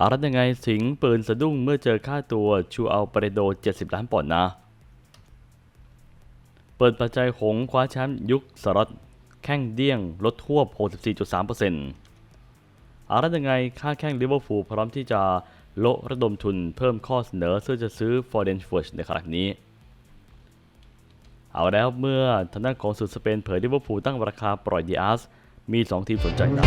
อารัตยังไงสิงปืนสะดุ้งเมื่อเจอค่าตัวชูเอาเปเรโด 70 ล้านปอนด์นะ เปิดปัจจัยหงคว้าแชมป์ยุคสล็อตแข้งเดี้ยงลดทั่วบ64.3%อารัตยังไงค่าแข้งลิเวอร์พูลพร้อมที่จะโละระดมทุนเพิ่มข้อเสนอเพื่อจะซื้อฟอร์เดนฟอร์ชในครั้งนี้ เอาแล้วเมื่อทางด้านของสุดสเปนเผยลิเวอร์พูลตั้งราคาปล่อยดีอาร์สมี 2 ทีมสนใจนะ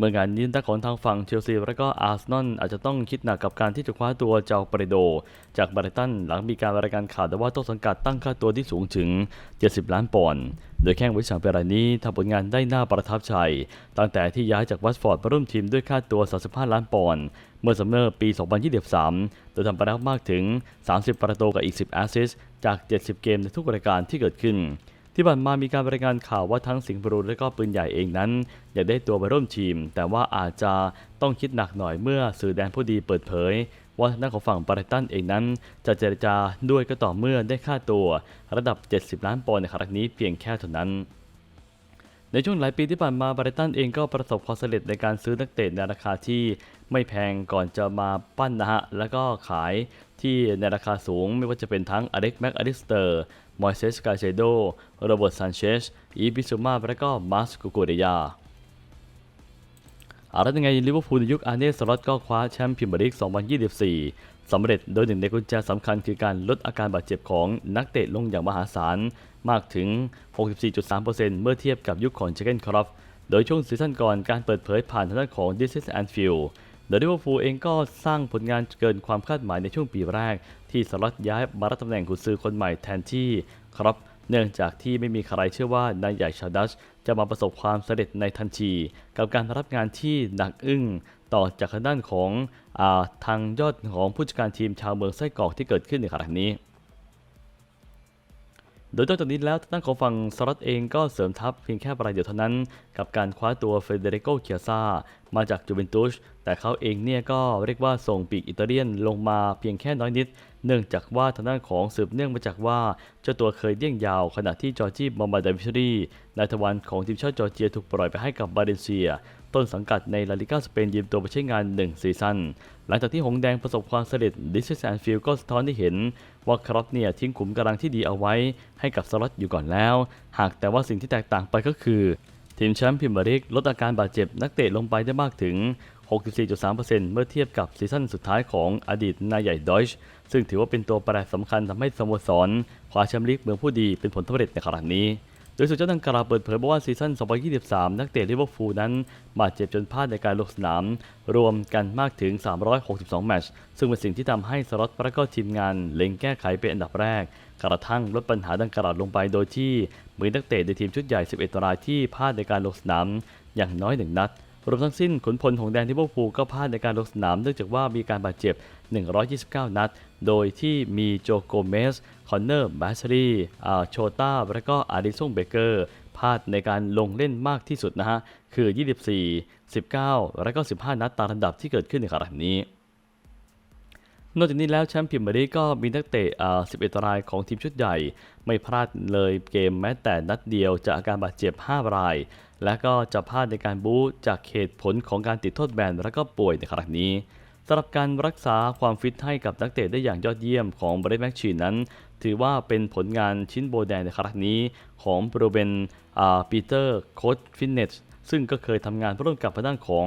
เมื่องานนี้ด้านของทางฝั่งเชลซีและก็อาร์เซนอลอาจจะต้องคิดหนักกับการที่จะคว้าตัวเจ้าเปรโด จากบริตันหลังมีการรายงานข่าวแต่ว่าต้นสังกัดตั้งค่าตัวที่สูงถึง 70 ล้านปอนด์โดยแข้งวิชังเปรายนี้ทำผลงานได้น่าประทับใจ ตั้งแต่ที่ย้ายจากวัตฟอร์ดมาร่วมทีมด้วยค่าตัว 35 ล้านปอนด์เมื่อซัมเมอร์ปี 2023 โดยทำไปแล้วมากถึง 30 ประตูกับอีก 10 แอสซิสต์จาก 70 เกมในทุกรายการที่เกิดขึ้น ที่ผ่านมามีการรายงานข่าวว่าทั้งสิงห์บรูและก็ปืนใหญ่เองนั้นอยากได้ตัวมาร่วมทีม แต่ว่าอาจจะต้องคิดหนักหน่อยเมื่อสื่อแดนผู้ดีเปิดเผย ว่าทางด้านของฝั่งบาริตันเองนั้น จะเจรจาด้วยก็ต่อเมื่อได้ค่าตัว ระดับ 70 ล้านปอนด์ในครั้งนี้เพียงแค่เท่านั้นในช่วงหลายปีที่ผ่านมาบริตันเองก็ประสบความสำเร็จในการซื้อนักเตะในราคาที่ไม่แพงก่อนจะมาปั้นนะฮะ แล้วก็ขาย ที่ในราคาสูงไม่ว่าจะเป็นทั้งอเล็กแม็กอลิสเตอร์มอยเซสกาเซโดโรเบิร์ตซานเชสอีบิซูมาและก็มาสกุโกเดียอารัตยังไงลิเวอร์พูลในยุคอาร์เนสล็อตก็คว้าแชมป์พรีเมียร์ลีก 2024 สำเร็จโดยหนึ่งในกุญแจสำคัญคือการลดอาการบาดเจ็บของนักเตะลงอย่างมหาศาล มากถึง 64.3%เมื่อเทียบกับยุคของเจเกนครอฟโดยช่วงซีซั่นก่อนการเปิดเผยผ่านทางด้านของ This is Anfield โดยลิเวอร์พูลเองก็สร้างผลงานเกินความคาดหมายในช่วงปีแรก ที่สล็อตย้ายมารับตำแหน่งกุนซือคนใหม่แทนที่ครับ เนื่องจากที่ไม่มีใครเชื่อว่านายใหญ่ชาดัชจะมาประสบความสำเร็จในทันที กับการรับงานที่หนักอึ้งต่อจากทางด้านของอาทางยอดของผู้จัดการทีมชาวเมืองไส้กรอกที่เกิดขึ้นในครั้งนี้ โดยนอกจากนี้แล้วทางด้านของฝั่งสล็อตเองก็เสริมทัพเพียงแค่รายเดียวเท่านั้น กับการคว้าตัวเฟเดริโกเคียซามาจากจูเวนตุสแต่เขาเองเนี่ยก็เรียกว่าส่งปีกอิตาเลียนลงมาเพียงแค่น้อยนิด เนื่องจากว่าทางด้านของสืบเนื่องมาจากว่า เจ้าตัวเคยเดี้ยงยาวขณะที่จอร์จีบอมบาร์ดวิชรีนายทวารของทีมชาติจอร์เจียถูกปล่อยไปให้กับบาเลนเซีย ต้นสังกัดในลาลิก้าสเปนยืมตัวไปใช้งาน 1 ซีซั่นหลังจากที่หงแดงประสบความสำเร็จดิสแอนฟิลก็สะท้อนให้เห็น ว่าครอตเนี่ยทิ้งขุมกำลังที่ดีเอาไว้ ให้กับสล็อตอยู่ก่อนแล้ว หากแต่ว่าสิ่งที่แตกต่างไปก็คือ ทีมแชมป์พรีเมียร์ลีกลดอาการบาดเจ็บนักเตะลงไปได้มากถึง 64.3%เมื่อเทียบกับซีซั่นสุดท้ายของอดีตนายใหญ่ดอยช์ซึ่งถือว่าเป็นตัวแปรสำคัญทำให้สโมสรคว้าแชมป์ลีกเมืองผู้ดีเป็นผลสำเร็จในครั้งนี้ โดยสุดเจ้าดังกล่าวเปิดเผยบอกว่าซีซั่น 2023 นักเตะลิเวอร์พูลนั้น บาดเจ็บจนพลาดในการลงสนาม รวมกันมากถึง 362 แมตช์ ซึ่งเป็นสิ่งที่ทำให้สล็อตและก็ทีมงานเล็งแก้ไขเป็นอันดับแรก กระทั่งลดปัญหาดังกล่าวลงไปโดยที่มีนักเตะในทีมชุดใหญ่ 11 รายที่พลาดในการลงสนามอย่างน้อยหนึ่งนัดรวมทั้งสิ้นขุนพลของแดนลิเวอร์พูลก็พลาดในการลงสนามเนื่องจากว่ามีการบาดเจ็บ 129 นัด โดยที่มีโจโกเมส คอนเนอร์แบชรีอาโชต้าและก็อาริซงเบเกอร์พลาดในการลงเล่นมากที่สุดนะฮะ คือ 24 19 และก็ 15 นัดตามลำดับที่เกิดขึ้นในครั้งนี้ นอกจากนี้แล้วแชมป์พรีเมียร์ลีกก็มีนักเตะอ่า11 รายของทีมชุดใหญ่ ไม่พลาดเลยเกมแม้แต่นัดเดียวจากอาการบาดเจ็บ 5 ราย และก็จะพลาดในการบู๊จากเหตุผลของการติดโทษแบนและก็ป่วยในครั้งนี้สำหรับการรักษาความฟิตให้กับนักเตะได้อย่างยอดเยี่ยมของบริแม็กชีนนั้น ถือว่าเป็นผลงานชิ้นโบแดงในครั้งนี้ของโปรเบนอ่าปีเตอร์โค้ชฟิตเนสซึ่งก็เคยทำงานร่วมกับทางด้านของ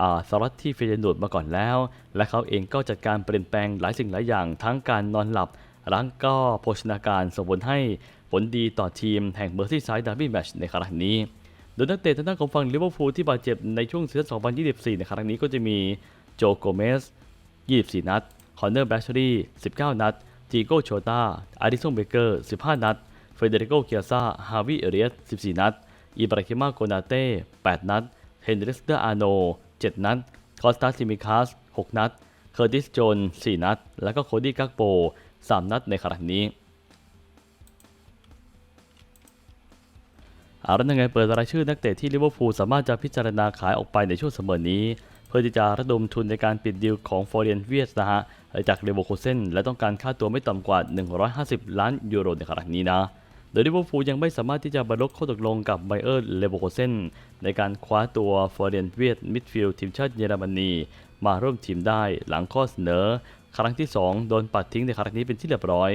อาสล็อตที่เฟยนูดมาก่อนแล้ว และเขาเองก็จัดการเปลี่ยนแปลงหลายสิ่งหลายอย่าง ทั้งการนอนหลับร่างก็โภชนาการส่งผลให้ผลดีต่อทีมแห่งเมอร์ซี่ไซด์ดาร์บี้แมชในครั้งนี้ โดยนักเตะทางด้านของฝั่งลิเวอร์พูลที่บาดเจ็บในช่วงซีซั่น 2024 ในครั้งนี้ก็จะมีโจโกเมส 24 นัด คอนเนอร์แบชเชอรี่ 19 นัด จีโก้โชตาอาริซงเบเกอร์ 15 นัด เฟเดริโกเกียซาฮาวิเอเรียส 14 นัด อิบราฮิมาโกนาเต้ 8 นัด เฮนริสเดอร์อาโน 7 นัด คอสตาซิมิคาส6 นัด เคอร์ติสโจน 4 นัด แล้วก็โคดี้กักโป 3 นัดในครั้งนี้เอาแล้วยังไงเปิดรายชื่อนักเตะที่ลิเวอร์พูลสามารถจะพิจารณาขายออกไปในช่วงเสมอนี้ เพื่อที่จะระดมทุนในการปิดดีลของฟอร์เรนเวียสนะฮะ จากเลโวโคเซนและต้องการค่าตัวไม่ต่ำกว่า 150 ล้านยูโรในขณะนี้นะ โดยลิเวอร์พูลยังไม่สามารถที่จะบรรลุข้อตกลงกับไบเออร์เลโวโคเซนในการคว้าตัวฟอร์เรนเวียสมิดฟิลด์ทีมชาติเยอรมนีมาร่วมทีมได้หลังข้อเสนอ ครั้งที่ 2 โดนปัดทิ้งในครั้งนี้เป็นที่เรียบร้อย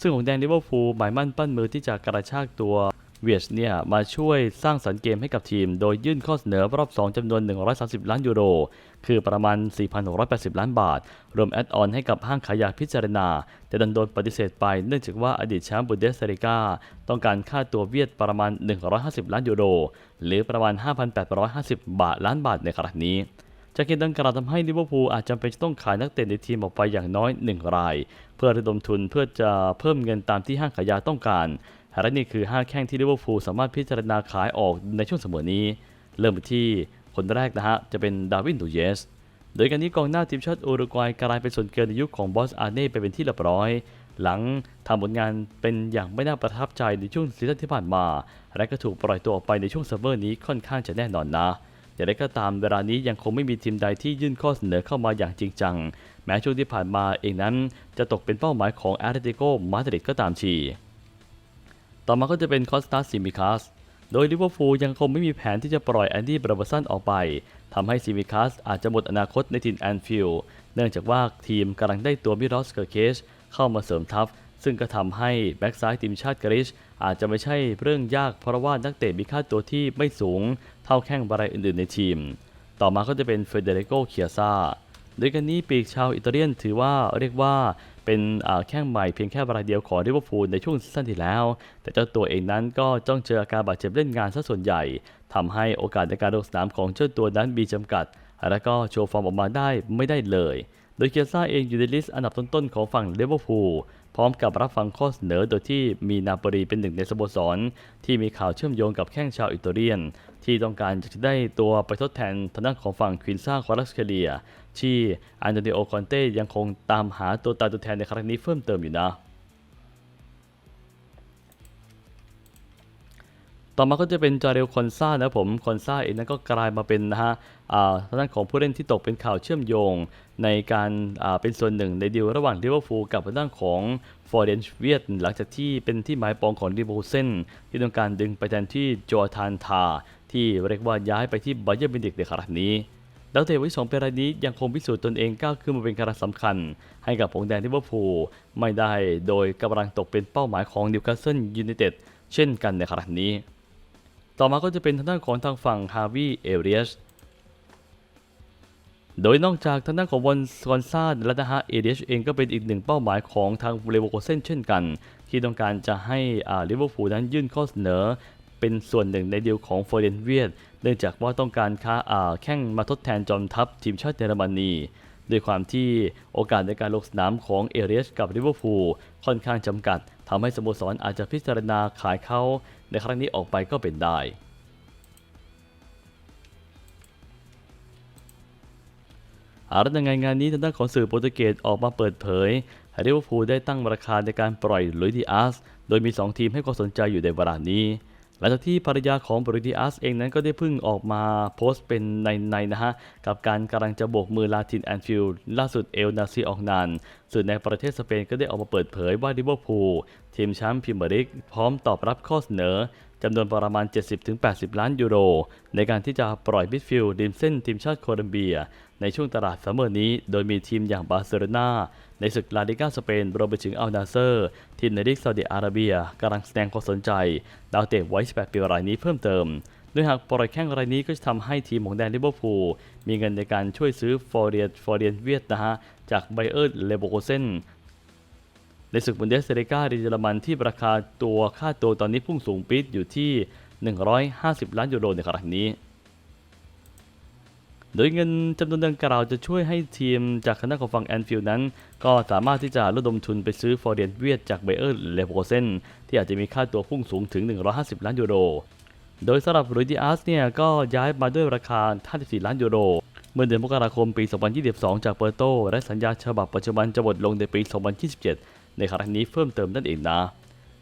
ซึ่งของแดงลิเวอร์พูลหมายมั่นปั้นมือที่จะกระชากตัว เวียสเนี่ยมาช่วยสร้างสรรค์เกมให้กับทีม โดยยื่นข้อเสนอรอบ 2จำนวน 130 ล้านยูโร คือประมาณ 4,680 ล้านบาท รวมแอดออนให้กับห้างขายยาพิจารณา แต่ดันโดนปฏิเสธไปเนื่องจากว่าอดีตแชมป์บุนเดสเลิกาต้องการค่าตัวเวียดประมาณ 150 ล้านยูโร หรือประมาณ 5,850 บาทล้านบาทในขณะนี้จากเกมดังกล่าวทำให้ลิเวอร์พูลอาจจำเป็นต้องขายนักเตะในทีมออกไปอย่างน้อย 1 ราย เพื่อระดมทุนเพื่อจะเพิ่มเงินตามที่ห้างขายยาต้องการ และนี่คือ 5 แข้งที่ลิเวอร์พูลสามารถพิจารณาขายออกในช่วงเสมอนี้ เริ่มที่คนแรกนะฮะ จะเป็นดาวินดูเยส โดยการนี้กองหน้าทีมชาติอุรุกวัยกลายเป็นส่วนเกินในยุคของบอสอาเน่ไปเป็นที่เรียบร้อย หลังทำผลงานเป็นอย่างไม่น่าประทับใจในช่วงซีซั่นที่ผ่านมา และก็ถูกปล่อยตัวออกไปในช่วงซัมเมอร์นี้ค่อนข้างจะแน่นอนนะอย่างไรก็ตามเวลานี้ยังคงไม่มีทีมใดที่ยื่นข้อเสนอเข้ามาอย่างจริงจัง แม้ช่วงที่ผ่านมาเองนั้น จะตกเป็นเป้าหมายของแอตเลติโกมาดริดก็ตามที ต่อมาก็จะเป็นคอสตาซิมิคัสโดยลิเวอร์พูลยังคงไม่มีแผนที่จะปล่อยแอนดี้บราบสันออกไปทำให้ซิมิคัสอาจจะหมดอนาคตในทีมแอนฟิลด์เนื่องจากว่าทีมกำลังได้ตัวมิรอสเกอร์เคชเข้ามาเสริมทัพ ซึ่งก็ทำให้แบ็กซ้ายทีมชาติกรีชอาจจะไม่ใช่เรื่องยากเพราะว่านักเตะมีค่าตัวที่ไม่สูง เท่าแข้งบรายอื่นๆในทีม ต่อมาก็จะเป็นเฟเดริโกเคียซาโดยกันนี้ปีกชาวอิตาเลียนถือว่าเรียกว่า เป็นแข้งใหม่เพียงแค่รายเดียวของลิเวอร์พูลในช่วงซีซั่นที่แล้ว แต่เจ้าตัวเองนั้นก็จ้องเจออาการบาดเจ็บเล่นงานซะส่วนใหญ่ทำให้โอกาสในการลงสนามของเจ้าตัวนั้นมีจำกัด และก็โชว์ฟอร์มออกมาได้ไม่ได้เลย โดยเคียซ่าเองอยู่ในลิสต์อันดับต้นๆของฝั่งเลเวอร์พูลพร้อมกับรับฟังข้อเสนอโดยที่มีนาปรีเป็นหนึ่งในสโมสร ที่มีข่าวเชื่อมโยงกับแข้งชาวอิตาเลียน ที่ต้องการจะได้ตัวไปทดแทนทางด้านของฝั่งควินซ่าควารัสเคเลีย ที่อันโตนิโอคอนเต้ยังคงตามหาตัวตาตัวแทนในครั้งนี้เพิ่มเติมอยู่นะ ต่อมาก็จะเป็นจาเรลคอนซานะครับผมคอนซาเองนั้นก็กลายมาเป็นนะฮะอ่าทางด้านของผู้เล่นที่ตกเป็นข่าวเชื่อมโยง ในการเป็นส่วนหนึ่งในดีลระหว่างลิเวอร์พูลกับทางด้านของฟอร์เรนเวียตหลังจากที่เป็นที่หมายปองของลิเวอร์พูลเซนที่ต้องการดึงไปแทนที่โจทานทา ที่เรียกว่าย้ายไปที่บาเยอร์มิวนิกในครั้งนี้ดาวเตะวัยสองปีรายนี้ยังคงพิสูจน์ตนเองก้าวขึ้นมาเป็นกำลังสำคัญ ให้กับผงแดงลิเวอร์พูลไม่ได้โดยกำลังตกเป็นเป้าหมายของนิวคาสเซิลยูไนเต็ดเช่นกันในครั้งนี้ ต่อมาก็จะเป็นทางด้านของทางฝั่งฮาวิเอเรียสโดยนอกจากทางด้านของวอนซอนซาและนะฮะเอเดียเองก็เป็นอีกหนึ่งเป้าหมายของทางเลเวอร์โกเซนเช่นกัน ที่ต้องการจะให้อ่าลิเวอร์พูลนั้นยื่นข้อเสนอ เป็นส่วนหนึ่งในเดีลของฟอร์เรนเวียดเนื่องจากว่าต้องการค้าอ่าแข่งมาทดแทนจอมทัพทีมชาติเยอรมนี ด้วยความที่โอกาสในการลงสนามของเอเรียสกับลิเวอร์พูลค่อนข้างจำกัดทำให้สโมสรอาจจะพิจารณาขายเขาในครั้งนี้ออกไปก็เป็นได้อารัยังไงงานนี้ทางด้านของสื่อโปรตุเกสออกมาเปิดเผยให้ลิเวอร์พูลได้ตั้งราคาในการปล่อยลุยดิอาส โดยมี 2 ทีมให้ความสนใจอยู่ในเวลานี้ หลังจากที่ภรรยาของบริติอัสเองนั้นก็ได้พึ่งออกมาโพสต์เป็นในในๆนะฮะ กับการกำลังจะโบกมือลาตินแอนฟิลด์ล่าสุดเอลนาซีออกนานสื่อในประเทศสเปนก็ได้ออกมาเปิดเผยว่าลิเวอร์พูลทีมแชมป์พรีเมียร์ลีกพร้อมตอบรับข้อเสนอ จำนวนประมาณ 70-80 ล้านยูโร ในการที่จะปล่อยมิดฟิลด์ริมเส้นทีมชาติโคลอมเบีย ในช่วงตลาดซัมเมอร์นี้ โดยมีทีมอย่างบาร์เซโลนาในศึกลาลิกาสเปนรวมไปถึงอัลนาเซอร์ ทีมในลีกซาอุดิอาระเบียกำลังแสดงความสนใจ ดาวเตะไว้18ปีรายนี้เพิ่มเติมโดยหากปล่อยแข้งรายนี้ก็จะทำให้ทีมของแดนลิเวอร์พูลมีเงินในการช่วยซื้อฟอร์เรียนฟอร์เรียนเวียดนะฮะจากไบเออร์เลโบโกเซน ในศึกบุนเดสเลิก้าในเยอรมันที่ราคาตัวค่าตัวตอนนี้พุ่งสูงปี๊ดอยู่ที่ 150 ล้านยูโรในขณะนี้ โดยเงินจำนวนดังกล่าวจะช่วยให้ทีมจากคณะของฝั่งแอนฟิลด์นั้น ก็สามารถที่จะระดมทุนไปซื้อฟอร์เรียนเวียดจากไบเออร์เลโบเซนที่อาจจะมีค่าตัวพุ่งสูงถึง 150 ล้านยูโร โดยสำหรับลุยดิอาสเนี่ยก็ย้ายมาด้วยราคา 54 ล้านยูโรเมื่อเดือนมกราคมปี 2022 จากเปอร์โต และสัญญาฉบับปัจจุบันจะหมดลงในปี 2027 ในครั้งนี้เพิ่มเติมนั่นเองนะ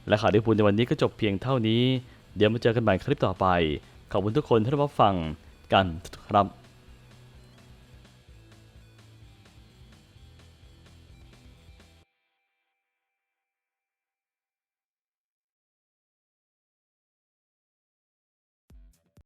และข่าวที่พูดในวันนี้ก็จบเพียงเท่านี้ เดี๋ยวมาเจอกันใหม่คลิปต่อไป ขอบคุณทุกคนที่รับฟังกันครับ